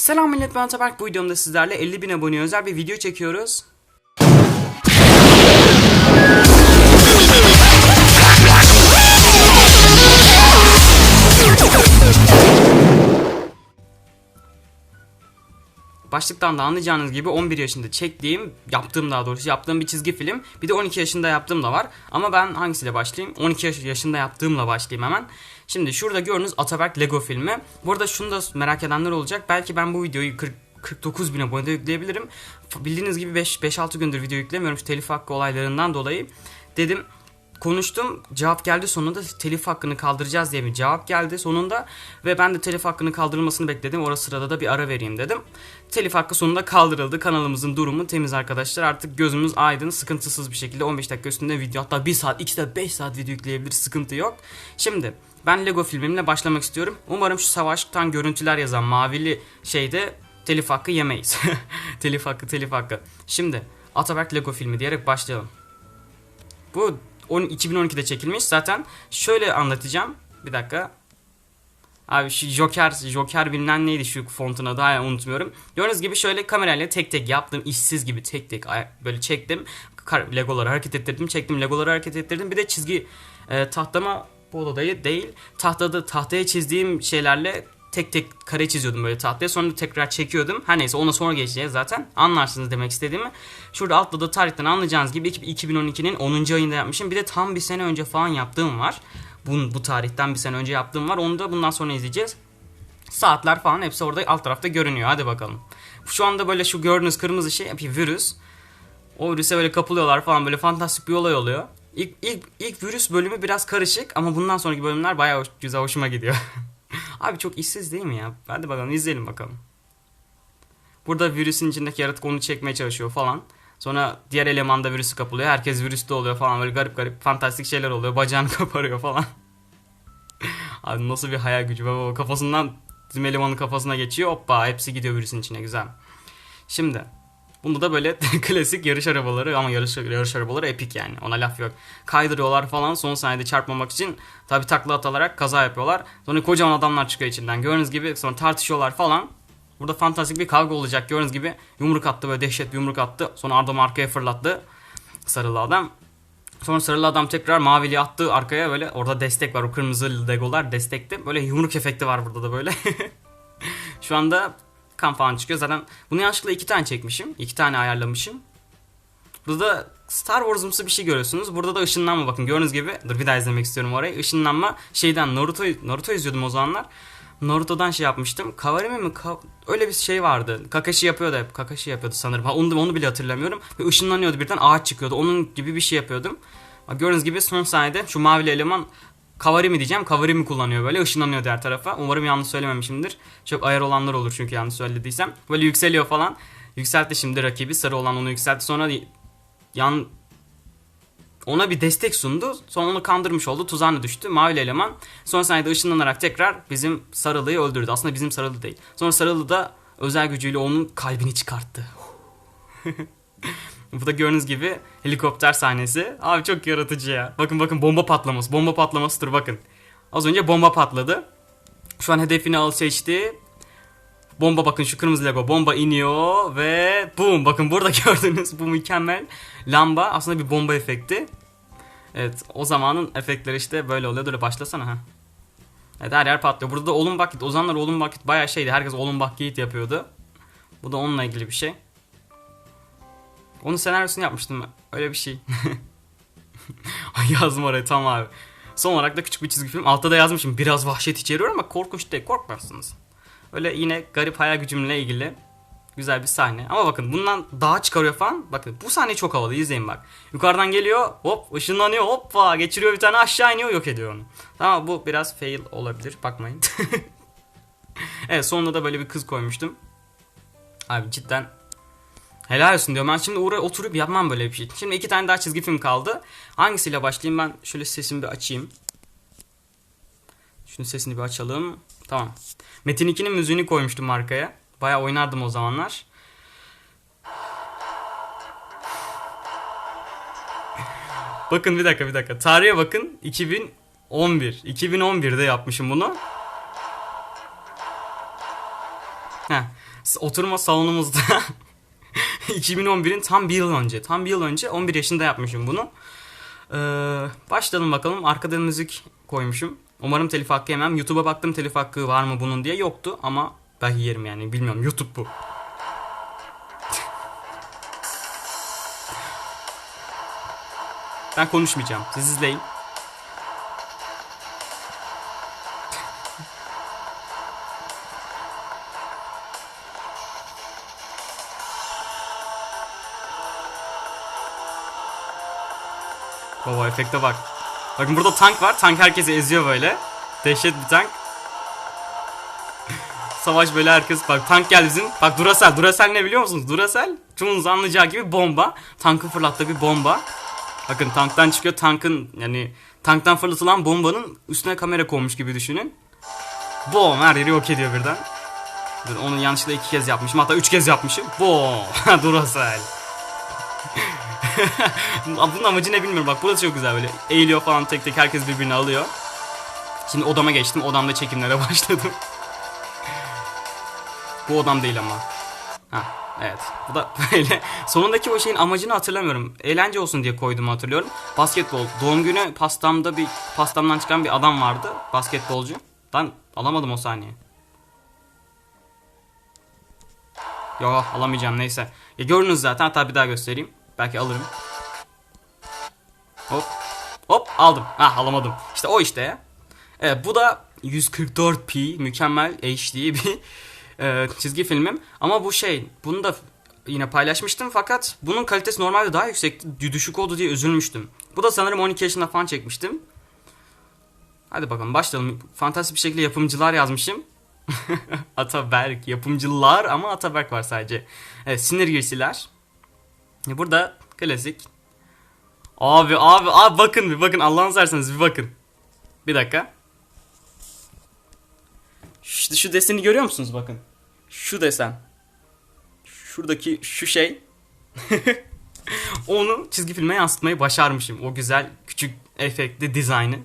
Selam millet ben Ataberk bu videomda sizlerle 50 bin abone özel bir video çekiyoruz. Başlıktan da anlayacağınız gibi 11 yaşında çektiğim, yaptığım daha doğrusu yaptığım bir çizgi film. Bir de 12 yaşında yaptığım da var. Ama ben hangisiyle başlayayım? 12 yaş- yaşında yaptığımla başlayayım hemen. Şimdi şurada gördüğünüz Ataberk Lego filmi. Bu arada şunu da merak edenler olacak. Belki ben bu videoyu 40 49 bin abonede yükleyebilirim. Bildiğiniz gibi 5-6 gündür video yüklemiyorum şu telif hakkı olaylarından dolayı. Dedim konuştum cevap geldi sonunda telif hakkını kaldıracağız diye bir cevap geldi sonunda ve ben de telif hakkını kaldırılmasını bekledim orası sırada da bir ara vereyim dedim. Telif hakkı sonunda kaldırıldı kanalımızın durumu temiz arkadaşlar artık gözümüz aydın sıkıntısız bir şekilde 15 dakika üstünde video hatta 1 saat 2 saat 5 saat video yükleyebiliriz sıkıntı yok. Şimdi ben Lego filmimle başlamak istiyorum. Umarım şu savaştan görüntüler yazan mavili şeyde telif hakkı yemeyiz. telif hakkı telif hakkı. Şimdi Ataberk Lego filmi diyerek başlayalım. Bu 10 2012'de çekilmiş. Zaten şöyle anlatacağım. Bir dakika. Abi şu Joker, Joker bilmem neydi şu fontun adı hala unutmuyorum. Gördüğünüz gibi şöyle kamerayla tek tek yaptım. işsiz gibi tek tek böyle çektim. Legoları hareket ettirdim. Çektim Legoları hareket ettirdim. Bir de çizgi e, tahtama bu odayı değil. Tahtada tahtaya çizdiğim şeylerle tek tek kare çiziyordum böyle tahtaya. Sonra tekrar çekiyordum. Her neyse ona sonra geçeceğiz zaten. Anlarsınız demek istediğimi. Şurada altta da tarihten anlayacağınız gibi 2012'nin 10. ayında yapmışım. Bir de tam bir sene önce falan yaptığım var. Bu, bu tarihten bir sene önce yaptığım var. Onu da bundan sonra izleyeceğiz. Saatler falan hepsi orada alt tarafta görünüyor. Hadi bakalım. Şu anda böyle şu gördüğünüz kırmızı şey bir virüs. O virüse böyle kapılıyorlar falan böyle fantastik bir olay oluyor. İlk, ilk, ilk virüs bölümü biraz karışık ama bundan sonraki bölümler bayağı güzel hoşuma gidiyor. Abi çok işsiz değil mi ya? Hadi bakalım izleyelim bakalım. Burada virüsün içindeki yaratık onu çekmeye çalışıyor falan. Sonra diğer eleman da virüsü kapılıyor. Herkes virüste oluyor falan. Böyle garip garip fantastik şeyler oluyor. Bacağını koparıyor falan. Abi nasıl bir hayal gücü. Baba kafasından bizim elemanın kafasına geçiyor. Hoppa hepsi gidiyor virüsün içine. Güzel. Şimdi Bunda da böyle klasik yarış arabaları ama yarış, yarış arabaları epik yani ona laf yok. Kaydırıyorlar falan son saniyede çarpmamak için tabi takla atarak kaza yapıyorlar. Sonra kocaman adamlar çıkıyor içinden gördüğünüz gibi sonra tartışıyorlar falan. Burada fantastik bir kavga olacak gördüğünüz gibi yumruk attı böyle dehşet bir yumruk attı. Sonra adamı arkaya fırlattı sarılı adam. Sonra sarılı adam tekrar mavili attı arkaya böyle orada destek var o kırmızı legolar destekti. Böyle yumruk efekti var burada da böyle. Şu anda kan falan çıkıyor. Zaten bunu yanlışlıkla iki tane çekmişim. iki tane ayarlamışım. Burada da Star Wars'umsu bir şey görüyorsunuz. Burada da ışınlanma bakın gördüğünüz gibi. Dur bir daha izlemek istiyorum orayı. Işınlanma şeyden Naruto Naruto izliyordum o zamanlar. Naruto'dan şey yapmıştım. Kavarimi mi? Ka- Öyle bir şey vardı. Kakashi yapıyordu hep. Kakashi yapıyordu sanırım. Ha, onu, onu bile hatırlamıyorum. Ve ışınlanıyordu birden ağaç çıkıyordu. Onun gibi bir şey yapıyordum. Gördüğünüz gibi son saniyede şu mavili eleman Kavari mi diyeceğim. Kavari mi kullanıyor böyle ışınlanıyor diğer tarafa. Umarım yanlış söylememişimdir. Çok ayar olanlar olur çünkü yanlış söylediysem. Böyle yükseliyor falan. Yükseltti şimdi rakibi. Sarı olan onu yükseltti. Sonra yan ona bir destek sundu. Sonra onu kandırmış oldu. Tuzağına düştü. Mavili eleman son saniyede ışınlanarak tekrar bizim sarılıyı öldürdü. Aslında bizim sarılı değil. Sonra sarılı da özel gücüyle onun kalbini çıkarttı. Bu da gördüğünüz gibi helikopter sahnesi. Abi çok yaratıcı ya. Bakın bakın bomba patlaması. Bomba patlamasıdır bakın. Az önce bomba patladı. Şu an hedefini al seçti. Bomba bakın şu kırmızı lego bomba iniyor ve boom bakın burada gördüğünüz bu mükemmel lamba aslında bir bomba efekti. Evet o zamanın efektleri işte böyle oluyor. Dur başlasana ha. Evet her yer patlıyor. Burada da Olun Bucket. O zamanlar Olun Bucket bayağı şeydi. Herkes Olun Bucket yapıyordu. Bu da onunla ilgili bir şey. Onun senaryosunu yapmıştım. Öyle bir şey. Yazdım oraya tamam abi. Son olarak da küçük bir çizgi film. Altta da yazmışım. Biraz vahşet içeriyor ama korkunç değil. Korkmazsınız. Öyle yine garip hayal gücümle ilgili güzel bir sahne. Ama bakın bundan daha çıkarıyor falan. Bakın bu sahne çok havalı. izleyin bak. Yukarıdan geliyor. Hop ışınlanıyor. Hoppa geçiriyor bir tane aşağı iniyor. Yok ediyor onu. Tamam bu biraz fail olabilir. Bakmayın. evet sonunda da böyle bir kız koymuştum. Abi cidden Helal olsun diyorum. Ben şimdi oraya oturup yapmam böyle bir şey. Şimdi iki tane daha çizgi film kaldı. Hangisiyle başlayayım ben? Şöyle sesimi bir açayım. Şunun sesini bir açalım. Tamam. Metin 2'nin müziğini koymuştum arkaya. Baya oynardım o zamanlar. bakın bir dakika bir dakika. Tarihe bakın. 2011. 2011'de yapmışım bunu. Heh, oturma salonumuzda 2011'in tam bir yıl önce. Tam bir yıl önce 11 yaşında yapmışım bunu. Ee, başlayalım bakalım. Arkada müzik koymuşum. Umarım telif hakkı yemem. YouTube'a baktım telif hakkı var mı bunun diye. Yoktu ama belki yerim yani. Bilmiyorum. YouTube bu. Ben konuşmayacağım. Siz izleyin. Efekte bak. Bakın burada tank var. Tank herkesi eziyor böyle. Dehşet bir tank. Savaş böyle herkes bak tank geldi bizim. Bak Duracell. Duracell ne biliyor musunuz? Duracell çoğunuz anlayacağı gibi bomba. Tankın fırlattığı bir bomba. Bakın tanktan çıkıyor. Tankın yani tanktan fırlatılan bombanın üstüne kamera konmuş gibi düşünün. Bom her yeri yok ediyor birden. Dur, Onu yanlışlıkla iki kez yapmışım. Hatta üç kez yapmışım. Bom. Duracell. Bunun amacı ne bilmiyorum. Bak burası çok güzel böyle. Eğiliyor falan tek tek herkes birbirini alıyor. Şimdi odama geçtim. Odamda çekimlere başladım. Bu odam değil ama. Ha evet. Bu da böyle. Sonundaki o şeyin amacını hatırlamıyorum. Eğlence olsun diye koydum hatırlıyorum. Basketbol. Doğum günü pastamda bir pastamdan çıkan bir adam vardı. Basketbolcu. Ben alamadım o saniye. Yo alamayacağım neyse. Ya görünüz zaten hatta bir daha göstereyim. Belki alırım. Hop. Hop aldım. Ah alamadım. İşte o işte. Evet bu da 144p mükemmel HD bir e, çizgi filmim. Ama bu şey bunu da yine paylaşmıştım fakat bunun kalitesi normalde daha yüksek düşük oldu diye üzülmüştüm. Bu da sanırım 12 yaşında falan çekmiştim. Hadi bakalım başlayalım. Fantastik bir şekilde yapımcılar yazmışım. Ataberk yapımcılar ama Ataberk var sadece. Evet sinir girsiler. E, Burada klasik. Abi abi abi bakın bir bakın Allah'ını serseniz bir bakın. Bir dakika. İşte şu deseni görüyor musunuz bakın. Şu desen. Şuradaki şu şey. Onu çizgi filme yansıtmayı başarmışım. O güzel küçük efektli dizaynı.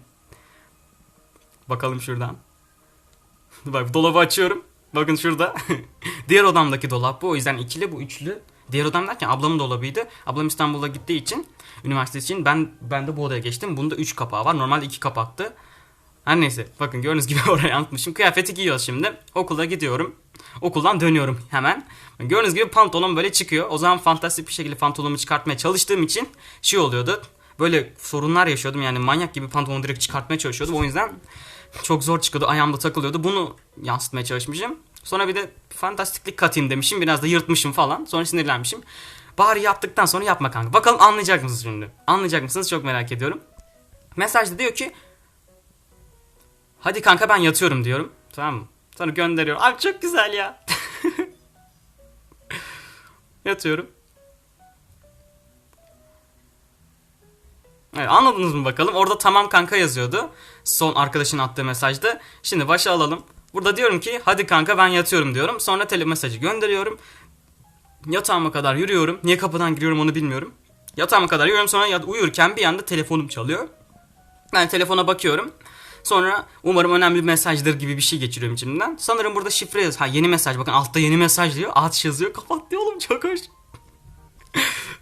Bakalım şuradan. Bak dolabı açıyorum. Bakın şurada. Diğer odamdaki dolap bu. O yüzden ikili bu üçlü. Diğer odam derken ablamın dolabıydı. Ablam İstanbul'a gittiği için üniversite için ben ben de bu odaya geçtim. Bunda 3 kapağı var. Normalde 2 kapaktı. Her neyse bakın gördüğünüz gibi oraya atmışım. Kıyafeti giyiyoruz şimdi. Okula gidiyorum. Okuldan dönüyorum hemen. Gördüğünüz gibi pantolon böyle çıkıyor. O zaman fantastik bir şekilde pantolonumu çıkartmaya çalıştığım için şey oluyordu. Böyle sorunlar yaşıyordum yani manyak gibi pantolonu direkt çıkartmaya çalışıyordum. O yüzden çok zor çıkıyordu. Ayağımda takılıyordu. Bunu yansıtmaya çalışmışım. Sonra bir de fantastiklik katayım demişim. Biraz da yırtmışım falan. Sonra sinirlenmişim. Bari yaptıktan sonra yapma kanka. Bakalım anlayacak mısınız şimdi? Anlayacak mısınız? Çok merak ediyorum. Mesajda diyor ki Hadi kanka ben yatıyorum diyorum. Tamam mı? Sonra gönderiyorum. Abi çok güzel ya. yatıyorum. Evet, anladınız mı bakalım? Orada tamam kanka yazıyordu. Son arkadaşın attığı mesajda. Şimdi başa alalım. Burada diyorum ki hadi kanka ben yatıyorum diyorum. Sonra tele mesajı gönderiyorum. Yatağıma kadar yürüyorum. Niye kapıdan giriyorum onu bilmiyorum. Yatağıma kadar yürüyorum sonra uyurken bir anda telefonum çalıyor. Ben telefona bakıyorum. Sonra umarım önemli bir mesajdır gibi bir şey geçiriyorum içimden. Sanırım burada şifre yaz. Ha yeni mesaj bakın altta yeni mesaj diyor. Aç yazıyor. Kapat diyor oğlum çok hoş.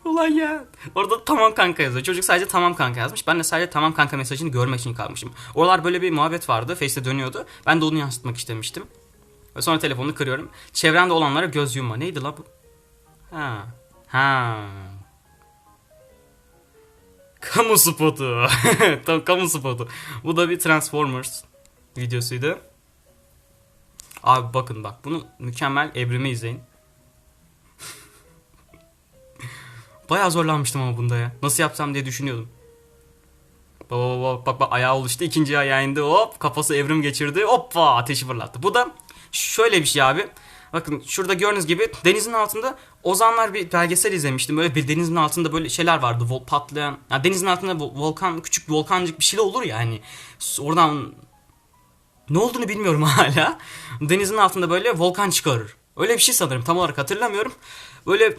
Ulan ya. Orada tamam kanka yazıyor. Çocuk sadece tamam kanka yazmış. Ben de sadece tamam kanka mesajını görmek için kalmışım. Oralar böyle bir muhabbet vardı. Face'te dönüyordu. Ben de onu yansıtmak istemiştim. Ve sonra telefonunu kırıyorum. Çevremde olanlara göz yumma. Neydi la bu? Ha. Ha. Kamu spotu. Tam kamu spotu. Bu da bir Transformers videosuydu. Abi bakın bak bunu mükemmel evrimi izleyin. Bayağı zorlanmıştım ama bunda ya. Nasıl yapsam diye düşünüyordum. Bak bak bak bak, ayağı oluştu. ikinci ayağı indi. Hop kafası evrim geçirdi. Hoppa ateşi fırlattı. Bu da şöyle bir şey abi. Bakın şurada gördüğünüz gibi denizin altında Ozanlar bir belgesel izlemiştim. Böyle bir denizin altında böyle şeyler vardı. Vol patlayan. Ya denizin altında vo- volkan küçük bir volkancık bir şey olur ya hani. Oradan ne olduğunu bilmiyorum hala. Denizin altında böyle volkan çıkarır. Öyle bir şey sanırım tam olarak hatırlamıyorum. Böyle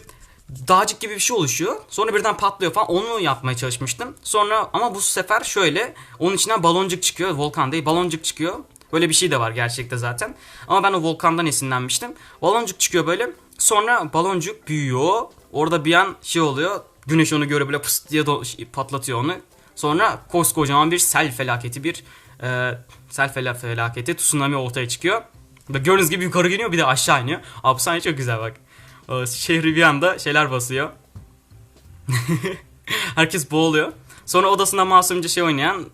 dağcık gibi bir şey oluşuyor. Sonra birden patlıyor falan. Onu yapmaya çalışmıştım. Sonra ama bu sefer şöyle. Onun içinden baloncuk çıkıyor. Volkan değil baloncuk çıkıyor. Böyle bir şey de var gerçekte zaten. Ama ben o volkandan esinlenmiştim. Baloncuk çıkıyor böyle. Sonra baloncuk büyüyor. Orada bir an şey oluyor. Güneş onu göre böyle pıst diye patlatıyor onu. Sonra koskocaman bir sel felaketi bir e, sel fel- felaketi tsunami ortaya çıkıyor. Gördüğünüz gibi yukarı geliyor bir de aşağı iniyor. Sahne çok güzel bak. Şehri bir anda şeyler basıyor. Herkes boğuluyor. Sonra odasında masumca şey oynayan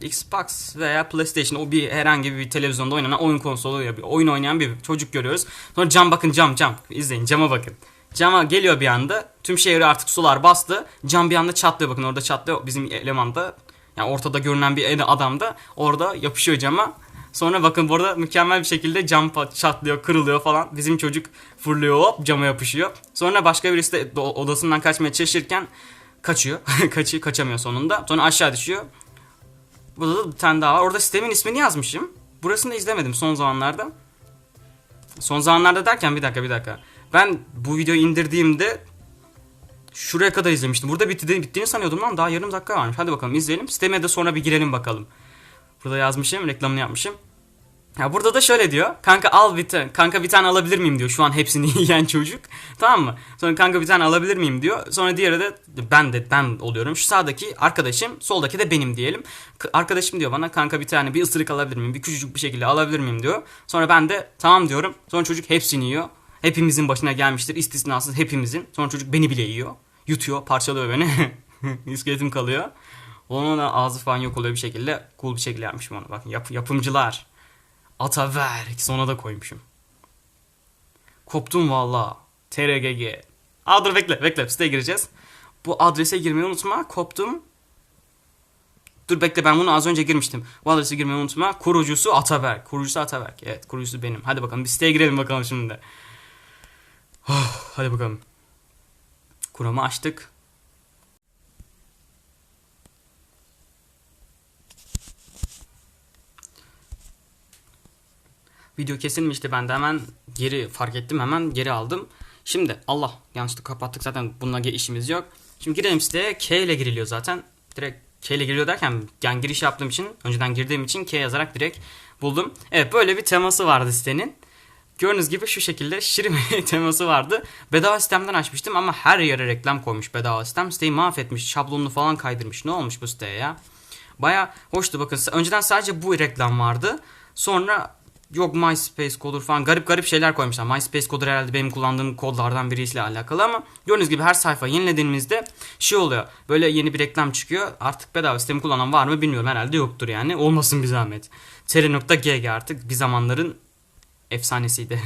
Xbox veya PlayStation o bir herhangi bir televizyonda oynanan oyun konsolu ya bir oyun oynayan bir çocuk görüyoruz. Sonra cam bakın cam cam izleyin cama bakın. Cama geliyor bir anda. Tüm şehri artık sular bastı. Cam bir anda çatlıyor bakın orada çatlıyor. Bizim eleman da yani ortada görünen bir adam da orada yapışıyor cama. Sonra bakın burada mükemmel bir şekilde cam çatlıyor, kırılıyor falan. Bizim çocuk fırlıyor hop cama yapışıyor. Sonra başka birisi de odasından kaçmaya çalışırken kaçıyor. Kaçı kaçamıyor sonunda. Sonra aşağı düşüyor. Burada da bir tane daha var. Orada sistemin ismini yazmışım. Burasını da izlemedim son zamanlarda. Son zamanlarda derken bir dakika bir dakika. Ben bu videoyu indirdiğimde şuraya kadar izlemiştim. Burada bitti, bittiğini sanıyordum lan. Daha yarım dakika varmış. Hadi bakalım izleyelim. Sisteme de sonra bir girelim bakalım. Burada yazmışım, reklamını yapmışım. Ya burada da şöyle diyor. Kanka al bir tane. Kanka bir tane alabilir miyim diyor. Şu an hepsini yiyen çocuk. Tamam mı? Sonra kanka bir tane alabilir miyim diyor. Sonra diğeri de ben de ben oluyorum. Şu sağdaki arkadaşım, soldaki de benim diyelim. Arkadaşım diyor bana kanka bir tane bir ısırık alabilir miyim? Bir küçücük bir şekilde alabilir miyim diyor. Sonra ben de tamam diyorum. Sonra çocuk hepsini yiyor. Hepimizin başına gelmiştir. istisnasız hepimizin. Sonra çocuk beni bile yiyor. Yutuyor, parçalıyor beni. İskeletim kalıyor. Onun ağzı falan yok oluyor bir şekilde. Cool bir şekilde yapmışım onu. Bakın yap, yapımcılar. Ataberk. Sonra da koymuşum. Koptum valla. TRGG. Aa bekle bekle siteye gireceğiz. Bu adrese girmeyi unutma. Koptum. Dur bekle ben bunu az önce girmiştim. Bu adrese girmeyi unutma. Kurucusu Ataberk. Kurucusu Ataberk. Evet kurucusu benim. Hadi bakalım bir siteye girelim bakalım şimdi. Oh, hadi bakalım. Kuramı açtık. Video kesilmişti ben de hemen geri fark ettim hemen geri aldım. Şimdi Allah yanlışlıkla kapattık zaten bununla işimiz yok. Şimdi girelim siteye K ile giriliyor zaten. Direkt K ile giriliyor derken yani giriş yaptığım için önceden girdiğim için K yazarak direkt buldum. Evet böyle bir teması vardı sitenin. Gördüğünüz gibi şu şekilde şirin teması vardı. Bedava sistemden açmıştım ama her yere reklam koymuş bedava sistem. Siteyi mahvetmiş, şablonunu falan kaydırmış. Ne olmuş bu siteye ya? Baya hoştu bakın. Önceden sadece bu reklam vardı. Sonra yok MySpace kodur falan garip garip şeyler koymuşlar. MySpace kodur herhalde benim kullandığım kodlardan birisiyle alakalı ama gördüğünüz gibi her sayfa yenilediğimizde şey oluyor. Böyle yeni bir reklam çıkıyor. Artık bedava sistemi kullanan var mı bilmiyorum. Herhalde yoktur yani. Olmasın bir zahmet. Tr.gg artık bir zamanların efsanesiydi.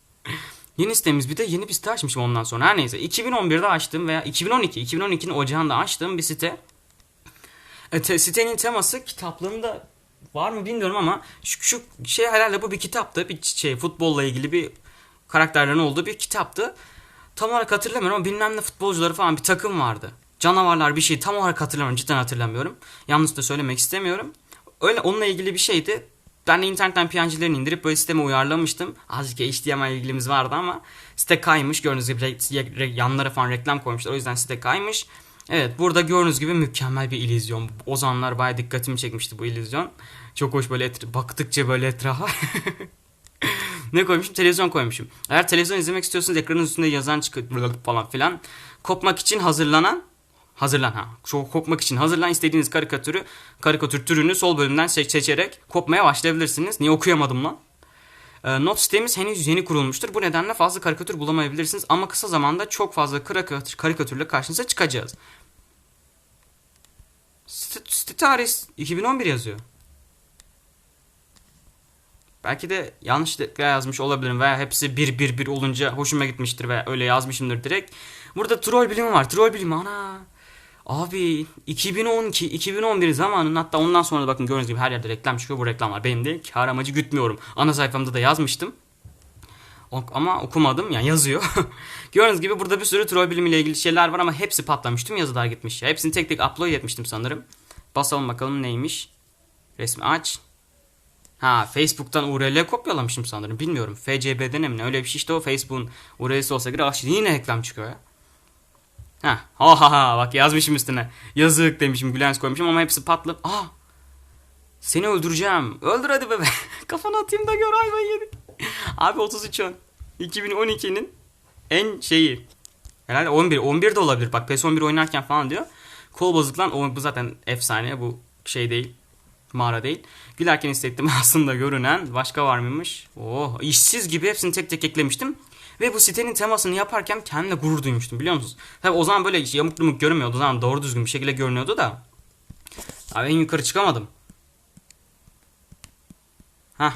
yeni sitemiz bir de yeni bir site açmışım ondan sonra. Her neyse 2011'de açtım veya 2012 2012'nin ocağında açtığım bir site. E, te- sitenin teması kitaplarında var mı bilmiyorum ama şu, şu şey herhalde bu bir kitaptı. Bir şey futbolla ilgili bir karakterlerin olduğu bir kitaptı. Tam olarak hatırlamıyorum ama bilmem ne futbolcuları falan bir takım vardı. Canavarlar bir şey tam olarak hatırlamıyorum. Cidden hatırlamıyorum. Yanlış da söylemek istemiyorum. Öyle onunla ilgili bir şeydi. Ben de internetten PNG'lerini indirip böyle sisteme uyarlamıştım. Azıcık HTML ilgimiz vardı ama site kaymış. Gördüğünüz gibi yanlara falan reklam koymuşlar. O yüzden site kaymış. Evet burada gördüğünüz gibi mükemmel bir illüzyon. O zamanlar bayağı dikkatimi çekmişti bu illüzyon. Çok hoş böyle etra- baktıkça böyle etrafa. ne koymuşum? Televizyon koymuşum. Eğer televizyon izlemek istiyorsanız ekranın üstünde yazan çıkıyor falan filan. Kopmak için hazırlanan Hazırlan ha. Şu kopmak için hazırlan istediğiniz karikatürü, karikatür türünü sol bölümden seç seçerek kopmaya başlayabilirsiniz. Niye okuyamadım lan? Ee, not sitemiz henüz yeni kurulmuştur. Bu nedenle fazla karikatür bulamayabilirsiniz ama kısa zamanda çok fazla karikatür, karikatürle karşınıza çıkacağız. Site, site tarih 2011 yazıyor. Belki de yanlışlıkla yazmış olabilirim veya hepsi bir bir bir olunca hoşuma gitmiştir veya öyle yazmışımdır direkt. Burada troll bilimi var. Troll bilimi ana. Abi 2012 2011 zamanın hatta ondan sonra da bakın gördüğünüz gibi her yerde reklam çıkıyor. Bu reklamlar benim de kar amacı gütmüyorum. Ana sayfamda da yazmıştım. Ama okumadım yani yazıyor. Gördüğünüz gibi burada bir sürü troll bilimiyle ilgili şeyler var ama hepsi patlamış. Tüm yazılar gitmiş. Hepsini tek tek upload etmiştim sanırım. Basalım bakalım neymiş. Resmi aç. Ha Facebook'tan URL kopyalamışım sanırım. Bilmiyorum. FCB'den mi ne öyle bir şey işte o Facebook'un URL'si olsa göre aşırı yine reklam çıkıyor ya. Ha ha ha ha bak yazmışım üstüne. Yazık demişim Gülens koymuşum ama hepsi patlı. Aa Seni öldüreceğim. Öldür hadi bebe. Kafana atayım da gör hayvan yedi. Abi 33 10. 2012'nin en şeyi. Herhalde 11. 11 de olabilir. Bak PES 11 oynarken falan diyor. Kol bozuk. O, bu zaten efsane. Bu şey değil. Mağara değil. Gülerken hissettim aslında görünen. Başka var mıymış? Oh işsiz gibi hepsini tek tek eklemiştim. Ve bu sitenin temasını yaparken kendimle gurur duymuştum biliyor musunuz? Tabi o zaman böyle yamuk yumuk görünmüyordu. O zaman doğru düzgün bir şekilde görünüyordu da. Abi en yukarı çıkamadım. Hah.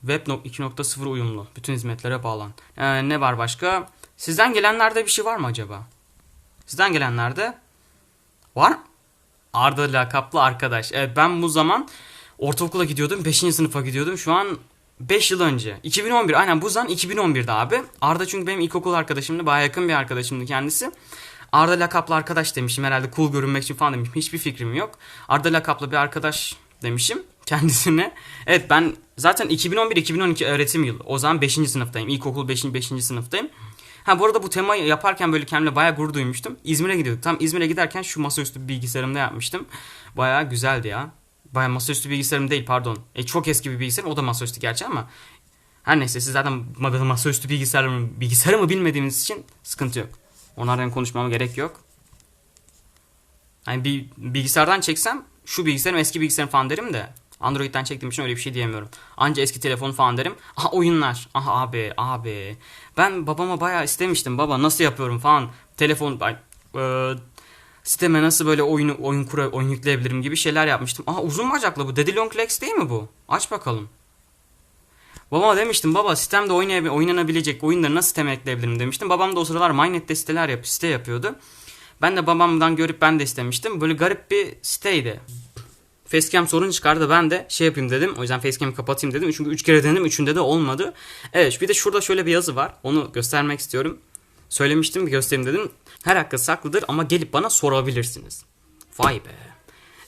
Web 2.0 uyumlu. Bütün hizmetlere bağlan. Ee, ne var başka? Sizden gelenlerde bir şey var mı acaba? Sizden gelenlerde var mı? Arda lakaplı arkadaş. Evet ben bu zaman ortaokula gidiyordum. 5. sınıfa gidiyordum. Şu an 5 yıl önce. 2011 aynen bu zaman 2011'de abi. Arda çünkü benim ilkokul arkadaşımdı. Baya yakın bir arkadaşımdı kendisi. Arda lakaplı arkadaş demişim herhalde cool görünmek için falan demişim. Hiçbir fikrim yok. Arda lakaplı bir arkadaş demişim kendisine. Evet ben zaten 2011-2012 öğretim yılı. O zaman 5. sınıftayım. İlkokul 5. 5. sınıftayım. Ha bu arada bu temayı yaparken böyle kendimle bayağı gurur duymuştum. İzmir'e gidiyorduk. Tam İzmir'e giderken şu masaüstü bilgisayarımda yapmıştım. Bayağı güzeldi ya. Bayağı masaüstü bilgisayarım değil pardon. E, çok eski bir bilgisayarım. O da masaüstü gerçi ama. Her neyse siz zaten ma- masaüstü bilgisayarımı, bilgisayarımı bilmediğiniz için sıkıntı yok. Onlardan konuşmama gerek yok. Hani bir bilgisayardan çeksem şu bilgisayarım eski bilgisayarım falan derim de Android'den çektiğim için öyle bir şey diyemiyorum. Anca eski telefon falan derim. Aha oyunlar. Aha abi abi. Ben babama bayağı istemiştim. Baba nasıl yapıyorum falan. Telefon ay, e, siteme nasıl böyle oyunu oyun kura oyun yükleyebilirim gibi şeyler yapmıştım. Aha uzun bacaklı bu. Daddy Long Legs değil mi bu? Aç bakalım. Babama demiştim baba sistemde oynayab- oynanabilecek oyunları nasıl siteme ekleyebilirim demiştim. Babam da o sıralar Mynet'te siteler yap site yapıyordu. Ben de babamdan görüp ben de istemiştim. Böyle garip bir siteydi. Facecam sorun çıkardı. Ben de şey yapayım dedim. O yüzden Facecam'i kapatayım dedim. Çünkü 3 kere denedim. Üçünde de olmadı. Evet bir de şurada şöyle bir yazı var. Onu göstermek istiyorum. Söylemiştim bir göstereyim dedim. Her hakkı saklıdır ama gelip bana sorabilirsiniz. Vay be.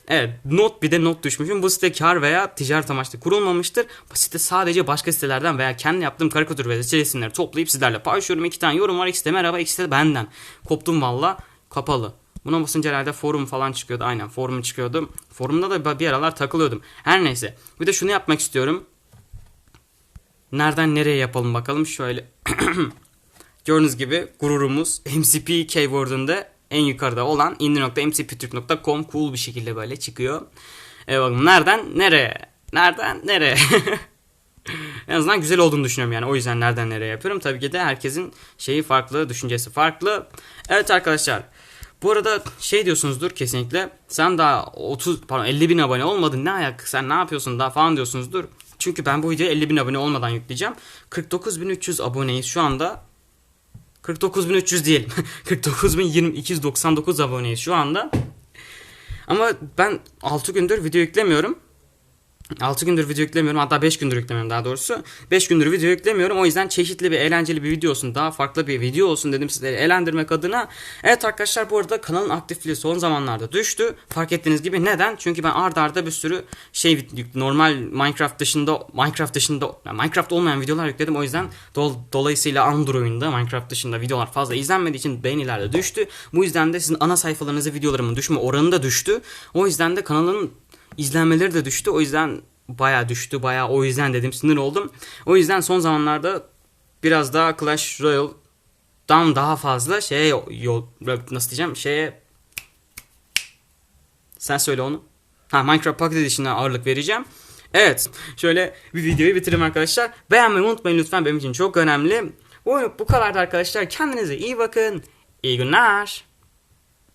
Evet not bir de not düşmüşüm. Bu site kar veya ticaret amaçlı kurulmamıştır. Bu site sadece başka sitelerden veya kendi yaptığım karikatür ve resimleri toplayıp sizlerle paylaşıyorum. İki tane yorum var. İkisi de merhaba ikisi de benden. Koptum valla. Kapalı. Buna basınca herhalde forum falan çıkıyordu. Aynen forum çıkıyordu. Forumda da bir aralar takılıyordum. Her neyse. Bir de şunu yapmak istiyorum. Nereden nereye yapalım bakalım. Şöyle. Gördüğünüz gibi gururumuz MCP keyword'ünde en yukarıda olan indi.mcptürk.com cool bir şekilde böyle çıkıyor. E bakın nereden nereye? Nereden nereye? en azından güzel olduğunu düşünüyorum yani. O yüzden nereden nereye yapıyorum. Tabii ki de herkesin şeyi farklı, düşüncesi farklı. Evet arkadaşlar. Bu arada şey diyorsunuzdur kesinlikle. Sen daha 30 pardon 50 bin abone olmadın. Ne ayak sen ne yapıyorsun daha falan diyorsunuzdur. Çünkü ben bu videoyu 50 bin abone olmadan yükleyeceğim. 49.300 aboneyiz şu anda. 49.300 diyelim. 49.299 aboneyiz şu anda. Ama ben 6 gündür video yüklemiyorum. 6 gündür video yüklemiyorum hatta 5 gündür yüklemiyorum daha doğrusu. 5 gündür video yüklemiyorum o yüzden çeşitli bir eğlenceli bir video olsun daha farklı bir video olsun dedim sizleri eğlendirmek adına. Evet arkadaşlar bu arada kanalın aktifliği son zamanlarda düştü. Fark ettiğiniz gibi neden? Çünkü ben ardarda arda bir sürü şey normal Minecraft dışında Minecraft dışında yani Minecraft olmayan videolar yükledim o yüzden dol, dolayısıyla Android'da Minecraft dışında videolar fazla izlenmediği için beğeniler de düştü. Bu yüzden de sizin ana sayfalarınıza videolarımın düşme oranı da düştü. O yüzden de kanalın izlenmeleri de düştü. O yüzden baya düştü. Baya o yüzden dedim sinir oldum. O yüzden son zamanlarda biraz daha Clash Royale'dan daha fazla şeye yol nasıl diyeceğim şeye sen söyle onu. Ha Minecraft Pocket Edition'a ağırlık vereceğim. Evet. Şöyle bir videoyu bitireyim arkadaşlar. Beğenmeyi unutmayın lütfen benim için çok önemli. Bu, bu kadardı arkadaşlar. Kendinize iyi bakın. İyi günler.